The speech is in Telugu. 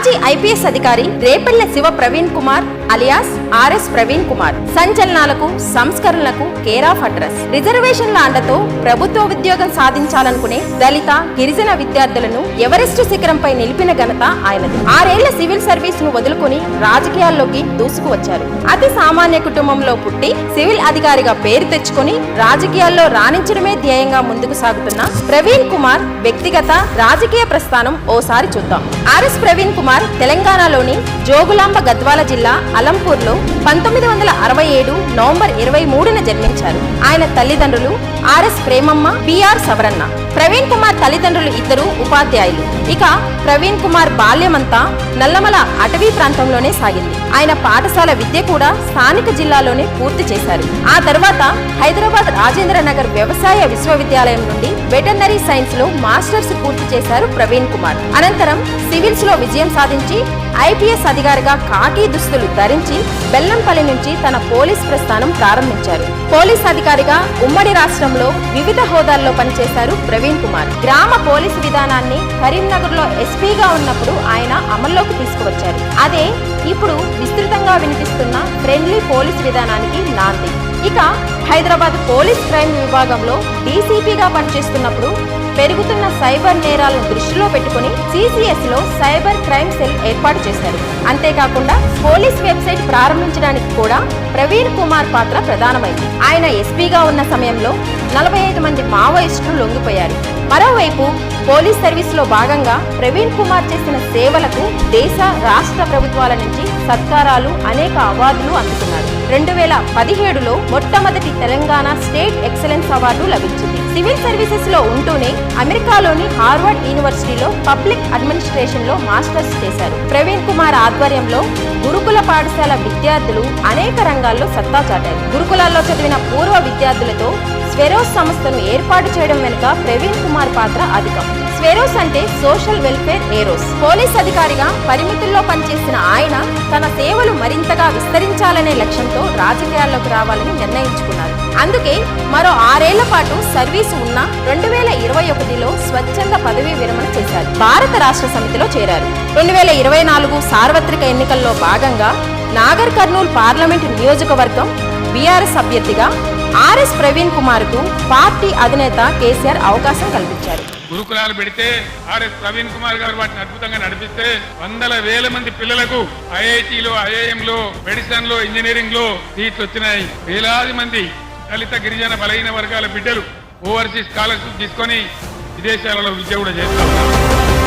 మాజీ ఐపీఎస్ అధికారి రేపల్లె శివ ప్రవీణ్ కుమార్ అలియాస్ ఆర్ఎస్ ప్రవీణ్ కుమార్. సంచలనాలకు సంస్కరణలకు కేర్ ఆఫ్ అడ్రస్. రిజర్వేషన్ల అండతో ప్రభుత్వ ఉద్యోగం సాధించాలనుకునే దళిత గిరిజన విద్యార్థులను ఎవరెస్టు శిఖరంపై నిలిపిన ఘనత ఆయనది. ఆరేళ్ళ సివిల్ సర్వీస్ను వదులుకొని రాజకీయాల్లోకి దూసుకువచ్చారు. అతి సామాన్య కుటుంబంలో పుట్టి సివిల్ అధికారిగా పేరు తెచ్చుకుని రాజకీయాల్లో రాణించడమే ధ్యేయంగా ముందుకు సాగుతున్న ప్రవీణ్ కుమార్ వ్యక్తిగత రాజకీయ ప్రస్థానం ఓసారి చూద్దాం. ఆర్ఎస్ ప్రవీణ్ కుమార్ తెలంగాణలోని జోగులాంబ గద్వాల జిల్లా అలంపూర్లో పంతొమ్మిది వందల అరవై ఏడు నవంబర్ ఇరవై మూడున జన్మించారు. ఆయన తల్లిదండ్రులు ఆర్ఎస్ ప్రేమమ్మ బిఆర్ సవరన్న. ప్రవీణ్ కుమార్ తల్లిదండ్రులు ఇద్దరు ఉపాధ్యాయులు. ఇక ప్రవీణ్ కుమార్ బాల్యమంతా నల్లమల అటవీ ప్రాంతంలోనే సాగింది. ఆయన పాఠశాల విద్య కూడా స్థానిక జిల్లాలోనే పూర్తి చేశారు. ఆ తర్వాత హైదరాబాద్ రాజేంద్ర నగర్ వ్యవసాయ విశ్వవిద్యాలయం నుండి వెటర్నరీ సైన్స్లో మాస్టర్స్ పూర్తి చేశారు ప్రవీణ్ కుమార్. అనంతరం సివిల్స్లో విజయం సాధించి ఐపీఎస్ అధికారిగా కాకి దుస్తులు ధరించి బెల్లంపల్లి నుంచి తన పోలీస్ ప్రస్థానం ప్రారంభించారు. పోలీస్ అధికారిగా ఉమ్మడి రాష్ట్రంలో వివిధ హోదాల్లో పనిచేశారు ప్రవీణ్ కుమార్. గ్రామ పోలీసు విధానాన్ని కరీంనగర్లో ఎస్పీగా ఉన్నప్పుడు ఆయన అమల్లోకి తీసుకువచ్చారు. అదే ఇప్పుడు విస్తృతంగా వినిపిస్తున్న ఫ్రెండ్లీ పోలీస్ విధానానికి నాంది. ఇక హైదరాబాద్ పోలీస్ క్రైమ్ విభాగంలో డీసీపీగా పనిచేస్తున్నప్పుడు పెరుగుతున్న సైబర్ నేరాలను దృష్టిలో పెట్టుకుని సిసిఎస్లో సైబర్ క్రైమ్ సెల్ ఏర్పాటు చేశారు. అంతేకాకుండా పోలీస్ వెబ్సైట్ ప్రారంభించడానికి కూడా ప్రవీణ్ కుమార్ పాత్ర ప్రధానమైంది. ఆయన ఎస్పీగా ఉన్న సమయంలో నలభై ఐదు మంది మావోయిస్టులు లొంగిపోయారు. మరోవైపు పోలీస్ సర్వీస్లో భాగంగా ప్రవీణ్ కుమార్ చేసిన సేవలకు దేశ రాష్ట్ర ప్రభుత్వాల నుంచి సత్కారాలు అనేక అవార్డులు అందుకున్నారు. రెండు వేల పదిహేడులో మొట్టమొదటి తెలంగాణ స్టేట్ ఎక్సలెన్స్ అవార్డు లభించింది. సివిల్ సర్వీసెస్లో ఉంటూనే అమెరికాలోని హార్వర్డ్ యూనివర్సిటీలో పబ్లిక్ అడ్మినిస్ట్రేషన్లో మాస్టర్స్ చేశారు. ప్రవీణ్ కుమార్ ఆధ్వర్యంలో గురుకుల పాఠశాల విద్యార్థులు అనేక రంగాల్లో సత్తా చాటారు. గురుకులాల్లో చదివిన పూర్వ విద్యార్థులతో స్వెరోస్ సంస్థను ఏర్పాటు చేయడం వెనుక ప్రవీణ్ కుమార్ పాత్ర అధికం. స్వెరోస్ అంటే సోషల్ వెల్ఫేర్ ఏరోస్. పోలీస్ అధికారిగా పరిమితుల్లో పనిచేసిన ఆయన తన సేవలు మరింతగా విస్తరించాలనే లక్ష్యంతో రాజకీయాల్లోకి రావాలని నిర్ణయించుకున్నారు. అందుకే మరో ఆరేళ్ళ పాటు సర్వీసు ఉన్న రెండు వేల ఇరవై ఒకటిలో స్వచ్ఛంద పదవీ విరమణ చేశారు. భారత రాష్ట్ర సమితిలో చేరారు. రెండు వేల ఇరవై నాలుగు సార్వత్రిక ఎన్నికల్లో భాగంగా నాగర్ కర్నూల్ పార్లమెంటు నియోజకవర్గం బీఆర్ఎస్ అభ్యర్థిగా ఆర్ఎస్ ప్రవీణ్ కుమార్కు పార్టీ అధినేత కేసీఆర్ అవకాశం కల్పించారు. గురుకులాలు పెడితే ఆర్ఎస్ ప్రవీణ్ కుమార్ గారు వాటిని అద్భుతంగా నడిపిస్తే వందల వేల మంది పిల్లలకు ఐఐటిలో ఐఐఎంలో మెడిసిన్లో ఇంజనీరింగ్లో సీట్లు వచ్చినాయి. వేలాది మంది దళిత గిరిజన బలహీన వర్గాల బిడ్డలు ఓవర్సీస్ స్కాలర్షిప్ తీసుకొని విదేశాలలో విద్య కూడా చేస్తా ఉన్నారు.